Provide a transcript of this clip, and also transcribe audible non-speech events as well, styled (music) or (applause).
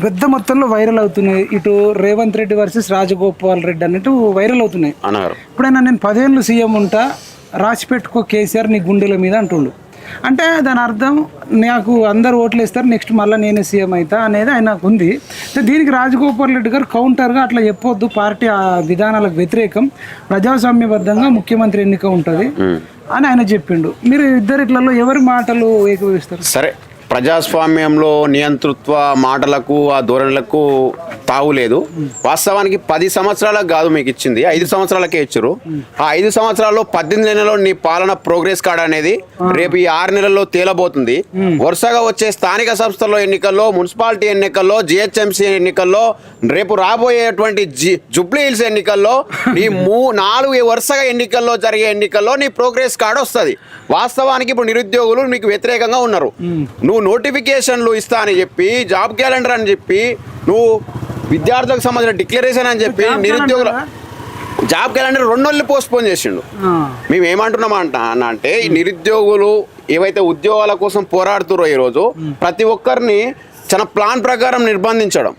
పెద్ద మొత్తంలో వైరల్ అవుతున్నాయి. ఇటు రేవంత్ రెడ్డి వర్సెస్ రాజగోపాల్ రెడ్డి అన్నట్టు వైరల్ అవుతున్నాయి. అన్నారు. ఇప్పుడైనా నేను పదేళ్ళు సీఎం ఉంటా రాసి పెట్టుకో కేసీఆర్ నీ గుండెల మీద అంటుండు. అంటే దాని అర్థం నాకు అందరు ఓట్లు వేస్తారు నెక్స్ట్ మళ్ళీ నేనే సీఎం అవుతా అనేది ఆయనకు ఉంది. దీనికి రాజగోపాల్ రెడ్డి గారు కౌంటర్గా అట్లా చెప్పొద్దు. పార్టీ ఆ విధానాలకు వ్యతిరేకం ప్రజాస్వామ్యబద్ధంగా ముఖ్యమంత్రి ఎన్నిక ఉంటుంది అని ఆయన చెప్పిండు. మీరు ఇద్దరిట్లలో ఎవరి మాటలు ఏకీభవిస్తారు? సరే ప్రజాస్వామ్యంలో నియంతృత్వ మాటలకు ఆ ధోరణులకు తావులేదు వాస్తవానికి పది సంవత్సరాలకు కాదు మీకు ఇచ్చింది. ఐదు సంవత్సరాలకే ఇచ్చారు. ఆ ఐదు సంవత్సరాల్లో పద్దెనిమిది నెలల్లో నీ పాలన ప్రోగ్రెస్ కార్డ్ అనేది రేపు ఈ ఆరు నెలల్లో తేలబోతుంది. వరుసగా వచ్చే స్థానిక సంస్థల ఎన్నికల్లో మున్సిపాలిటీ ఎన్నికల్లో జిహెచ్ఎంసీ ఎన్నికల్లో రేపు రాబోయేటువంటి జి జుబ్లీ హిల్స్ ఎన్నికల్లో (laughs) నీ మూ నాలుగు వరుసగా ఎన్నికల్లో జరిగే ఎన్నికల్లో నీ ప్రోగ్రెస్ కార్డ్ వస్తుంది. వాస్తవానికి ఇప్పుడు నిరుద్యోగులు నీకు వ్యతిరేకంగా ఉన్నారు. నువ్వు నోటిఫికేషన్లు ఇస్తా అని చెప్పి జాబ్ క్యాలెండర్ అని చెప్పి నువ్వు విద్యార్థులకు సంబంధించిన డిక్లరేషన్ అని చెప్పి నిరుద్యోగుల? జాబ్ క్యాలెండర్ రెండు నెలలు పోస్ట్ పోన్ చేసిండు మేము ఏమంటున్నాం అంట అంటే ఈ నిరుద్యోగులు ఏవైతే ఉద్యోగాల కోసం పోరాడుతురో ఈరోజు ప్రతి ఒక్కరిని చాలా ప్లాన్ ప్రకారం నిర్బంధించడం.